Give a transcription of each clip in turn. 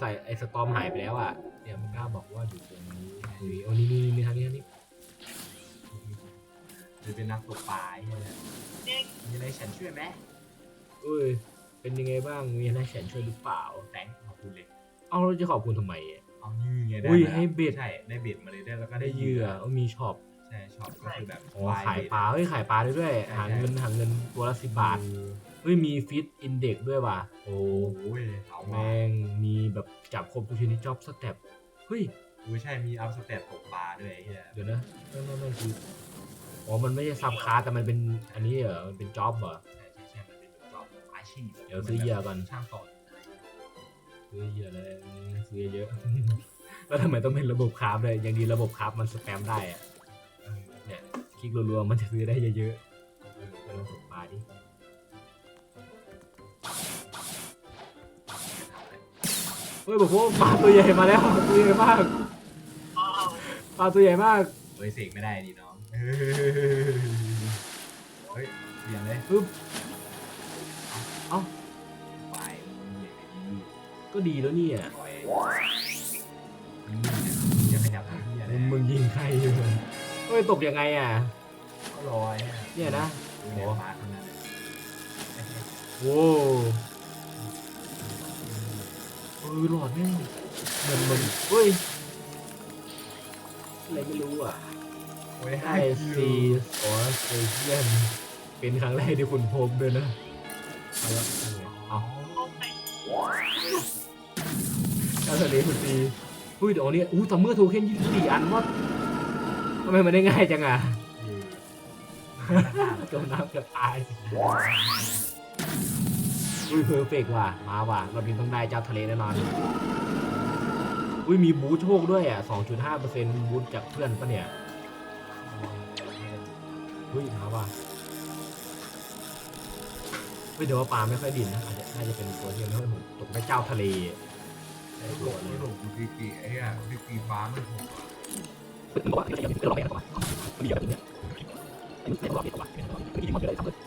ใส่ไอ้สตอมหายไปแล้วอะ เนี่ยมันกล้าบอกว่าอยู่ตรงนี้เฮ้ยโอ้นี่นี่นี่ทางนี้ทางนี้หรือเป็นนักตกปลาไอ้เหี้ยเนี่ยมีอะไรฉันช่วยไหมเอ้ย เป็นยังไงบ้าง มีอะไรแสนช่วยหรือเปล่า แตงขอบคุณเลย เอาเราจะขอบคุณทำไมอะเอานี่ไงได้อุ้ยมาให้เบ็ดใช่ ได้เบ็ดมาเลยได้แล้วก็ได้เหยื่อเอามีช็อปใช่ชอบก็คือแบบอ๋อขายปลาเฮ้ยขายปลาได้ด้วยใช่หาเงินหาเงินตัวละสิบบาทเฮ้ยมีฟิตอินเด็กด้วยว่ะโอ้โอ้ยเอามาแม่งมีแบบจับครบทุกชนิดจ็อบสเต็ปเฮ้ย อุ้ยใช่มีอัพสเตตตกปลาด้วยไอ้เหี้ยเดี๋ยวนะนั่นนั่นนั่นคืออ๋อมันไม่ใช่ซับคาร์แต่มันเป็นอันนี้เหรอมันเป็นจ็อบเหรอ ใช่ใช่ใช่มันเป็นจอบอาชีพเดี๋ยวซื้อเหยื่อก่อน ช่างต่อซื้อเยอะเลยซื้อเยอะ แล้วทำไมต้องเป็นระบบคราฟเลยยังดีระบบคราฟมันสแปมได้อะเออเนี่ยคลิกรัวๆมันจะซื้อได้เยอะๆเออไปลองตกปลาดิ เฮ้ยบอกว่าปลาตัวใหญ่มาแล้วตัวใหญ่มากปลาตัวใหญ่มากเฮ้ยเสกไม่ได้ดิน้อง เฮ้ยเปลี่ยนเลยปึ๊บเอ้าไปมึงอย่างนี้ก็ดีแล้วเนี่ยปล่อยนี่จะขยับทำเหี้ยอะไรมึงยิงใครอยู่เฮ้ยตกยังไงอะ ก็ลอยเนี่ยนะดูเนี่ยมาขนาดนั้นโว้เออหลอดแม่เหมือนเหมือนเฮ้ยอะไรไม่รู้อะโอ้ยไอซีสอสเตเชียนเป็นครั้งแรกที่คุณพบด้วยนะเอาละเอาเอาทะเลคุณตีอุ้ยเดี๋ยวนี้อู้ซัมเมอร์โทเค็นยี่สิบสี่อันว่าทำไมมันได้ง่ายจังอะจมน้ำเกือบตาย อุ้ยเพอร์เฟกว่ะ มาว่ะเราบินต้องได้เจ้าทะเลแน่นอน อุ้ยมีบูทโชคด้วยอะ 2.5%บูทจากเพื่อนปะเนี่ยเฮ้ยถามว่าเฮ้ยเดี๋ยวว่าปลาไม่ค่อยดินนะอาจจะน่าจะเป็นตัวที่ไม่ค่อยหมตกไปเจ้าทะเลไอ้หลตัวบนี้หลบดูกีไอ้อะดูกีฟ้ามันโหดไ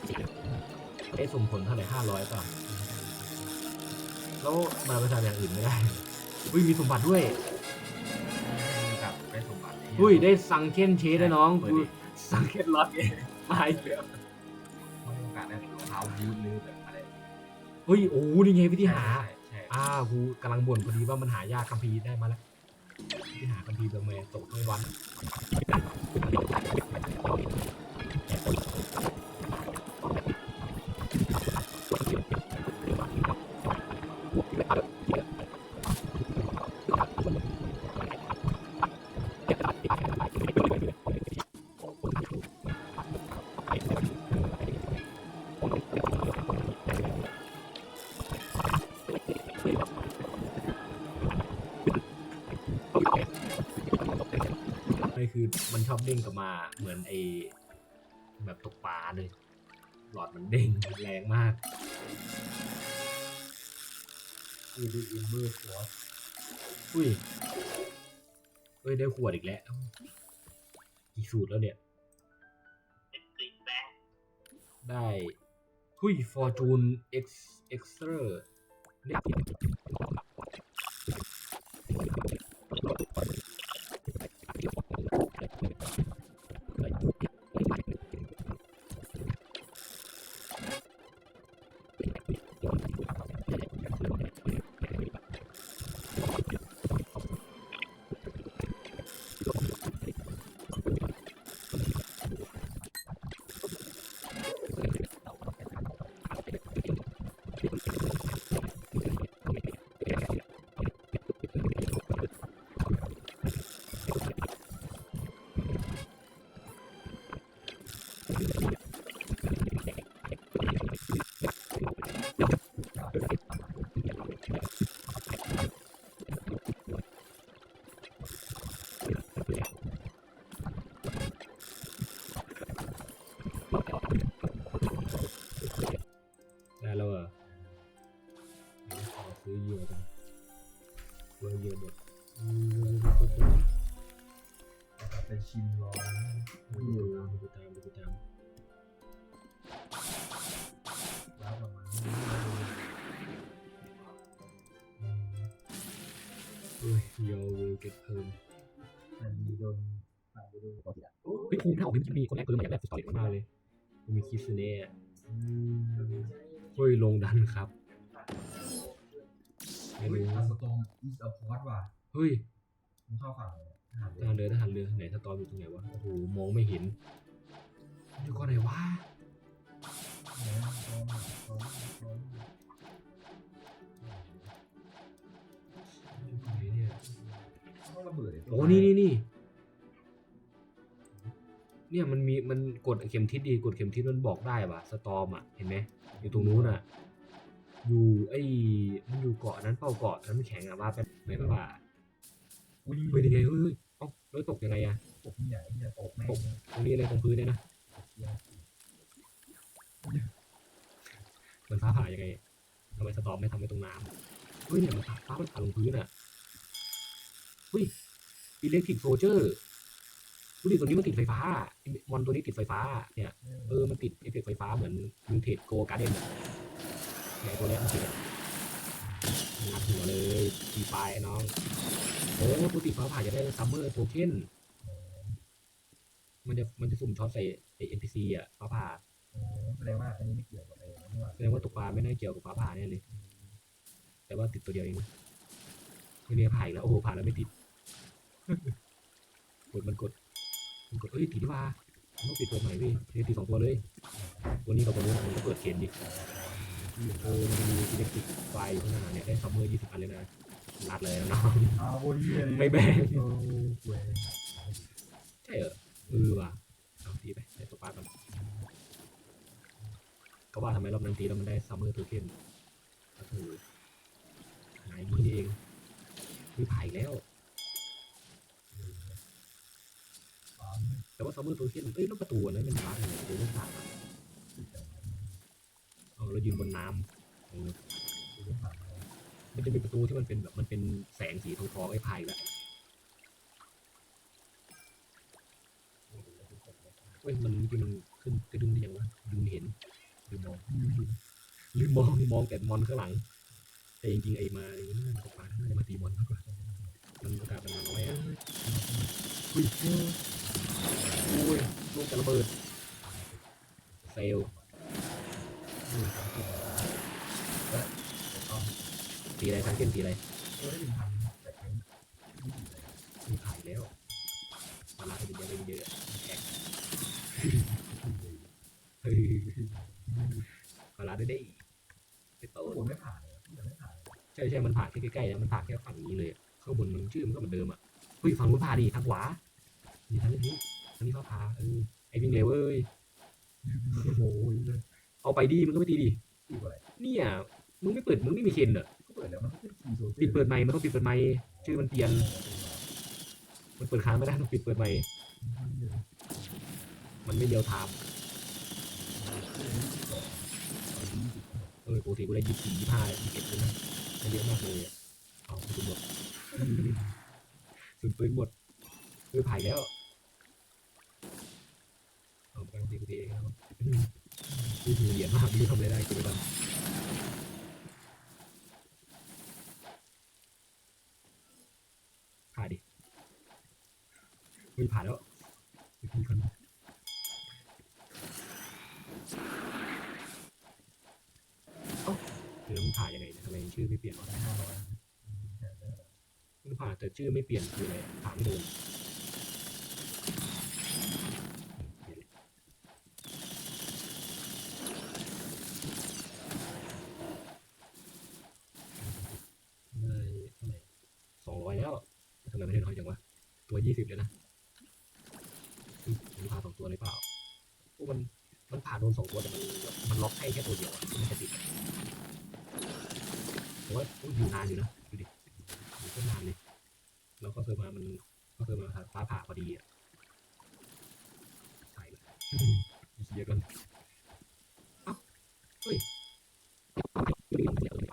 อ้สมผลเท่าไหร่ห้าร้อยป่ะแล้วมาไปทำอย่างอื่นไม่ได้ อุ้ยมีสมบัติด้วยกับไปสมบัติอุ้ยได้ซังเคนเชได้น้องกูซังเคนล็อตเองมาอีกแล้วไม่มีโอกาสได้รองเท้าบูทหรือแบบอะไรเฮ้ยโอ้นี่ไงวิธีหาใช่ใช่อ่ากูกำลังบ่นพอดีว่ามันหายากคัมภีร์ได้มาแล้วที่หาคัมภีร์เบอร์แมนตกทั้งวัน คือมันชอบเด้งกลับมาเหมือนไอแบบตกปลาเลย หลอดมันเด้งแรงมากคือดูอิมเมอร์ฟอสอุ้ยเฮ้ยได้ขวดอีกแล้วกี่สูตรแล้วเนี่ย ได้หุยฟอร์จูนเอ็กซ์เอ็กซ์เตอร์เนี่ย Thank you. ไปชิมลองดูตามดูตามดูตามแล้วประมาณอืมเฮ้ย you will get perm มันมีโดนผ่านไปดูปกติอะเฮ้ยภูมิถ้าออกเป็นมีคนแรกเพิ่มมาอยากได้สตอรี่มากเลยมีคิสเน่เฮ้ยลงดันครับไม่เฮ้ยรู้อาสตอมอีสอพอร์ตว่ะเฮ้ยผมเข้าฝั่งเลย ทหารทหารเรือทหารเรือไหนสตอมอยู่ตรงไหนวะโอ้โหมองไม่เห็นอยู่ก่อนไหนวะเนี่ยสตอมสตอมสตอมอยู่ก่อนไหนเนี่ยต้องระเบิดเลยโอ้นี่นี่นี่เนี่ยมันมีมันกดเข็มทิศดีกดเข็มทิศมันบอกได้ว่ะสตอมอะเห็นไหมอยู่ตรงนู้นอะ อยู่ไอ้มันอยู่เกาะนั้นเป้าเกาะน้ำแข็งอะว่าไปไหนปะว่า อุ้ยเฮ้ยยังไงเฮ้ยเฮ้ยเอ้าแล้วตกยังไงอะตกที่ไหนที่จะตกแม่งตกตรงนี้อะไรตรงพื้นเนี่ยนะมันฟ้าผ่ายังไงทำไมสตอมไม่ทำไว้ตรงน้ำเฮ้ยเนี่ยมันฟ้าฟ้ามันผ่าลงพื้นอะเฮ้ยอิเล็กทริกโซเจอร์ดูดิตัวนี้มันติดไฟฟ้ามอนตัวนี้ติดไฟฟ้า เนี่ยเออมันติดเอฟเฟกต์ไฟฟ้าเหมือนมิวเทสโกการ์เดนเนี่ยตัวเนี้มันติดงัดหัวเลยตีปลายน้อง โอ้ปกติฟ้าผ่าจะได้ซัมเมอร์โทเค็นมันจะมันจะสุ่มช็อตใส่ไอเอ็นพีซีอะฟ้าผ่าแสดงว่าอันนี้ไม่เกี่ยวกับอะไรนะแสดงว่าตกปลาไม่น่าเกี่ยวกับฟ้าผ่าแน่เลย แต่ว่าติดตัวเดียวเองนะไม่เนี่ยผ่าอีกแล้วโอ้โหผ่าแล้วไม่ติดกดมันกดมันกดเอ้ยติดดีว่าต้องปิดตัวใหม่พี่เดี๋ยวติดสองตัวเลยตัวนี้กับตัวนู้นมันก็เปิดเกณฑ์ดิโอ้มันมีอิเล็กทริกไฟอยู่ข้างหน้าเนี่ยได้ซัมเมอร์ยี่สิบอันเลยนะ รัดเลยนะน้องเอาโอ้ยเลยไม่แบ่งโอ้เว้ยใช่เหรอเออว่ะเอาตีไปได้ตัวปลาก่อนก็ว่าทำไมรอบนั้นตีแล้วมันได้ซัมเมอร์ตัวเค็นก็คือหายนี้นี่เองคือผ่ายแล้วแต่ว่าซัมเมอร์ตัวเค็นเอ้ยแล้วประตูอันนั้นเป็นฟ้าอะไรตัวมันต่างอะเอาเรายืนบนน้ำเออ มันจะมีประตูที่มันเป็นแบบมันเป็นแสงสีทองทองๆไอ้พายแล้วเว้ยมันที่มันขึ้นกระดึงได้ยังวะดึงเห็นลืมมองลืมมองมองแต่มอนข้างหลัง แต่จริงๆไอ้มาไอ้นี่มันกปาน่าจะมาตีมอนมากกว่ามันโอกาสมันน้อยอะอุ้ยโอ้ยลูกจะระเบิดเซลล สีอะไรทางเกนสีอะไรเออได้เป็นพันแต่เป็นมีขายแล้วมาลาให้เป็นเยอะเป็นเยอะแขกเฮ้ยมาลาได้ได้อีกไปโตผมไม่ผ่านเลยผมไม่ผ่านใช่ใช่มันผ่านแค่ใกล้ๆนะมันผ่านแค่ฝั่งนี้เลยอะข้างบนมันชื่อมันก็เหมือนเดิมอะเฮ้ยฝั่งนู้นผ่าดิทางขวานี่ทางนี้ทางนี้เขาผ่าเออไอ้วิ่งเร็วเว้ยโอ้โหเลยเอาไปดีมันก็ไม่ตีดิตีอะไรเนี่ยมึงไม่เปิดมึงไม่มีเคนเหรอก็เปิดแล้วมันก็เป็นคีย์ปิดเปิดไมค์มันต้องปิดเปิดไมค์ชื่อมันเปลี่ยน มันเปิดค้างไม่ได้ต้องปิดเปิดไมค์มันไม่เดียวไทม์เออปกติกูได้ยี่สิบสี่ยี่ห้ายี่สิบเอ็ดเลยนะได้เยอะมากเลยเอาสุนหมดสุนปืนหมดคือผ่ายแล้วเอาไปตีกูตีเองครับกูถือเหรียญมากไม่รู้ทำอะไรได้กูไปก่อนผ่าดิ เฮ้ยผ่านแล้วไปตีก่อนเอ้าเดี๋ยวมันผ่ายังไงทำไมชื่อไม่เปลี่ยนวะมันผ่านแต่ชื่อไม่เปลี่ยนคืออะไรถามไม่โดนท่าไหร่สองร้อยแล้วทำไมไม่ได้น้อยจังวะ ตัวยี่สิบเลยนะ ตัวหรือเปล่าพวกมันมันผ่านโดนสองตัวแต่มันมันล็อกให้แค่ตัวเดียวมันจะติดผมว่าอยู่นานอยู่นะดูดิอยู่ก็นานเลยแล้วก็เพิ่มามันก็เพิ่มมาฟ้าผ่าพอดีอะใส่เลยเยอะกันเอ้าเฮ้ยเดี๋ยวเลย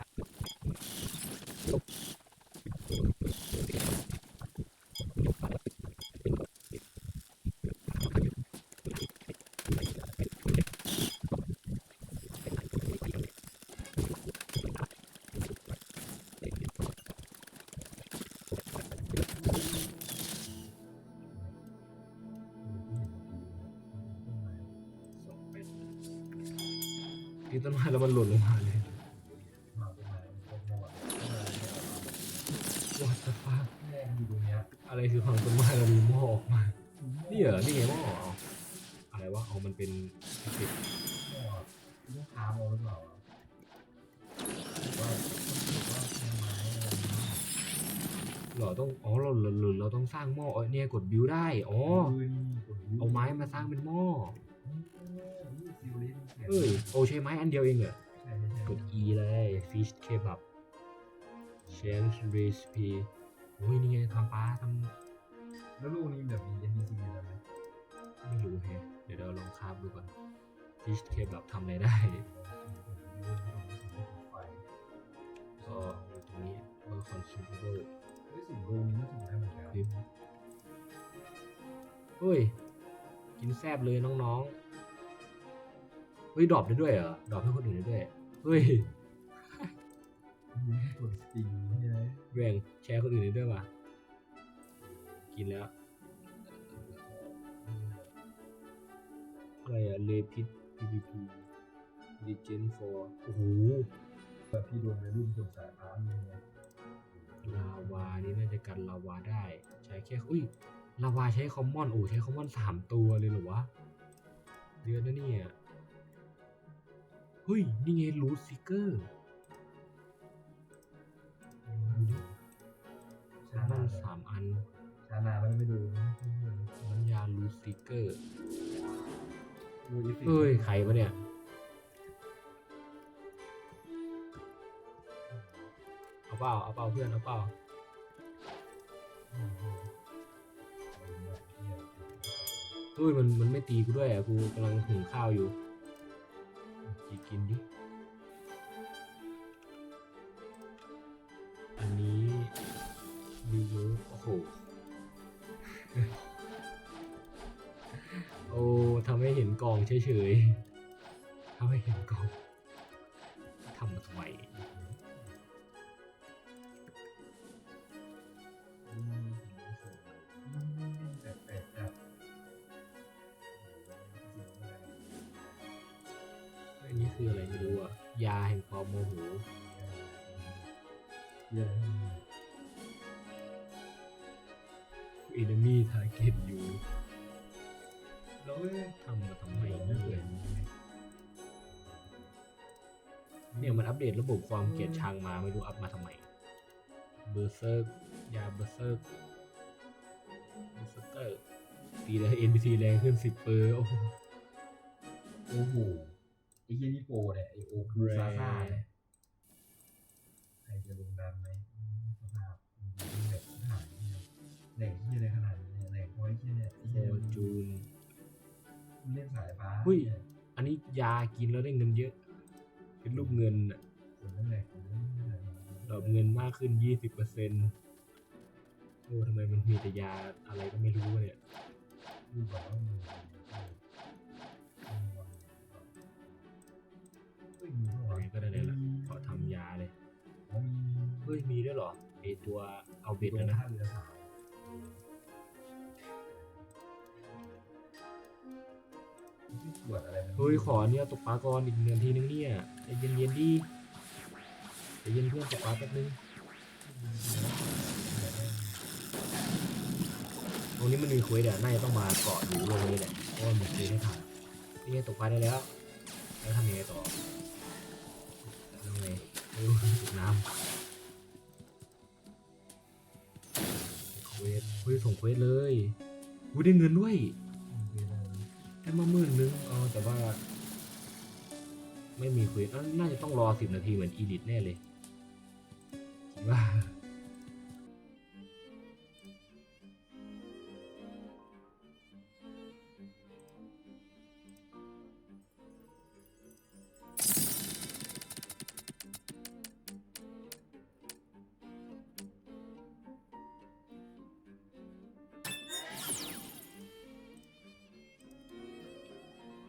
ต้นไม้แล้วมันหล่นลงมาเลยมาตรงไหนโคตรโหด What the fuck แม่งอยู่ตรงเนี้ยอะไรคือพังต้นไม้แล้วมีหม้อออกมานี่เหรอนี่ไงหม้อเอาอะไรวะเอามันเป็นติดหม้อลูกค้าโมหรือเปล่าอะว่าว่าทำไมอะไรอย่างเงี้ยเหรอต้องอ๋อเราเราเราเราต้องสร้างหม้อเนี่ยกดบิวได้อ๋อเออนี่กดเอาไม้มาสร้างเป็นหม้อ เขียนเอ้ยโอใช้ไม้อันเดียวเองเหรอใช่ใช่ใช่กด E เลย fish kebab change recipe โอ้ยนี่ไงทำปลาทแล้วลูกนี้แบบมี NPC อะไรไหมำไม่รู้แฮะเดี๋ยวเราลองคาบดูก่อน fish kebab ทำอะไรได้ไฟก็ตรงนี้เออ consumable เฮ้ยสุ่มลูกนี้สุ่มได้หมดแล้วคลิปเฮ้ยกินแซบเลยน้องๆเฮ้ยดรอปได้ด้วยเหรอดรอปให้คนอื่นได้ด้วยเฮ้ยมีให้กดสติงใช่ไหมแบ่งแชร์คนอื่นได้ด้วยว่ะกินแล้วอะไรอะเลพิษ PVP Legend for โอ้โหแบบพี่โดนในรุ่นคนสายฟ้ามีไงลาวานี่น่าจะกันลาวาได้ ใช้แค่อุ้ยลาวาใช้คอมมอนโอ้ใช้คอมมอนสามตัวเลยเหรอวะเยอะนะเนี่ย เฮ้ย นี่ไงรูทซิกเกอร์ดูดิคอมมอนสามอันชานาแล้วไม่ดูนะน้ำยารูทซิกเกอร์มูอีฟิเฮ้ยใครปะเนี่ย เอาเปล่า เอาเปล่าเพื่อน เอาเปล่าเฮ้ยมันมันไม่ตีกูด้วยอะกูกำลังหุงข้าวอยู่ กินดิ อันนี้ดีโอ้โห โอ้ทำให้เห็นกล่องเฉย อันนี้คืออะไรไม่รู้อะยาแห่งความโมโหเยอะ enemy target อยู่แล้วทำมาทำไมเนี่ยเนี่ยมันอัปเดตระบบความเกลียดชังมาไม่รู้อัพมาทำไม เบอร์เซิร์กยาเบอร์เซิร์กเบอร์เซิร์กเกอร์ตีเลย NPC แรงขึ้นสิบเปอร์โอ้โหโอ้โห ไอ้เหี้ยนี่โปรเนี่ยไอ้โอคูซาซ่าเนี่ยใครจะลงดันไหมสภาพแบบหายเนี่ยแหล่งที่อะไรขนาดนี้เนี่ยแหล่งพอยที่เนี่ยไอ้โฟเหี้ยจูนมันเล่นสายฟ้าเฮ้ยเนี่ยอันนี้ยากินแล้วได้เงินเยอะ เป็นรูปเงินอะผมนั่นแหละผมนั่นแหละดอกเงินมากขึ้นยี่สิบเปอร์เซ็นต์โอ้ทำไมมันมีแต่ยาอะไรก็ไม่รู้วะเนี่ยคือบอกว่า มีเฮ้ยมีเท่าไหยังร่ไงก็ได้เลยละขอทำยาเลยอ๋อมีเฮ้ย มีด้วยเหรอไอตัวเอาเบ็ดตรนะงนะท่าเรือสาวที่ตรวจอะไรมันเฮ้ย ขอเนี่ยตกปลาก่อนอีกเดือนทีนึงเนี่ยใจเย็นเย็นๆดีใจเย็นเพื่อนตกปลาแป๊บนึงตรงนี้มันมีคุยเดี๋ยวน่าจะต้องมาเกาะอยู่ลงนี้แหละเพราะว่ามันคุยไม่ทันนี่ไงตกปลาได้แล้ว แล้วทำยังไงต่อ น้ำเควสเฮ้ยส่งเควสเลยอุ้ยได้เงินด้วยได้มาหมื่นนึงอ๋อแต่ว่า ไม่มีคุยน่าจะต้องรอสิบนาทีเหมือนอีดิทแน่เลยว่า